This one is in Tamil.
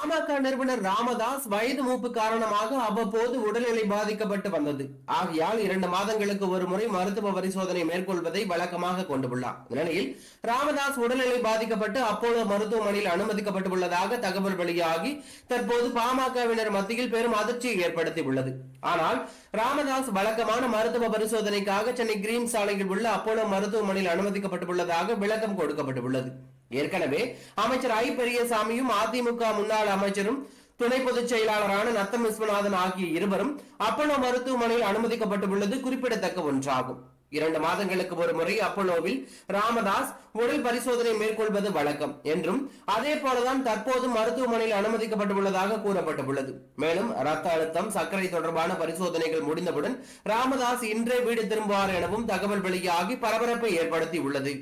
பாமக நிறுவனர் ராமதாஸ் வயது மூப்பு காரணமாக அவ்வப்போது உடல்நிலை பாதிக்கப்பட்டு வந்தது. ஆகையால் இரண்டு மாதங்களுக்கு ஒரு முறை மருத்துவ பரிசோதனை மேற்கொள்வதை வழக்கமாக கொண்டுள்ளார். இந்நிலையில் ராமதாஸ் உடல்நிலை பாதிக்கப்பட்டு அப்போலோ மருத்துவமனையில் அனுமதிக்கப்பட்டுள்ளதாக தகவல் வெளியாகி தற்போது பாமகவினர் மத்தியில் பெரும் அதிர்ச்சியை ஏற்படுத்தியுள்ளது. ஆனால் ராமதாஸ் வழக்கமான மருத்துவ பரிசோதனைக்காக சென்னை கிரீம் சாலையில் உள்ள அப்போலோ மருத்துவமனையில் அனுமதிக்கப்பட்டுள்ளதாக விளக்கம் கொடுக்கப்பட்டுள்ளது. ஏற்கனவே அமைச்சர் ஐ. பெரியசாமியும் அதிமுக முன்னாள் அமைச்சரும் துணை பொதுச் செயலாளரான நத்தம் விஸ்வநாதன் ஆகிய இருவரும் அப்பல்லோ மருத்துவமனையில் அனுமதிக்கப்பட்டுள்ளது குறிப்பிடத்தக்க ஒன்றாகும். இரண்டு மாதங்களுக்கு ஒரு முறை அப்பல்லோவில் ராமதாஸ் உடல் பரிசோதனை மேற்கொள்வது வழக்கம் என்றும் அதே போலதான் தற்போது மருத்துவமனையில் அனுமதிக்கப்பட்டுள்ளதாக கூறப்பட்டுள்ளது. மேலும் ரத்த அழுத்தம் சர்க்கரை தொடர்பான பரிசோதனைகள் முடிந்தவுடன் ராமதாஸ் இன்றே வீடு திரும்புவார் எனவும் தகவல் வெளியாகி பரபரப்பை ஏற்படுத்தி உள்ளது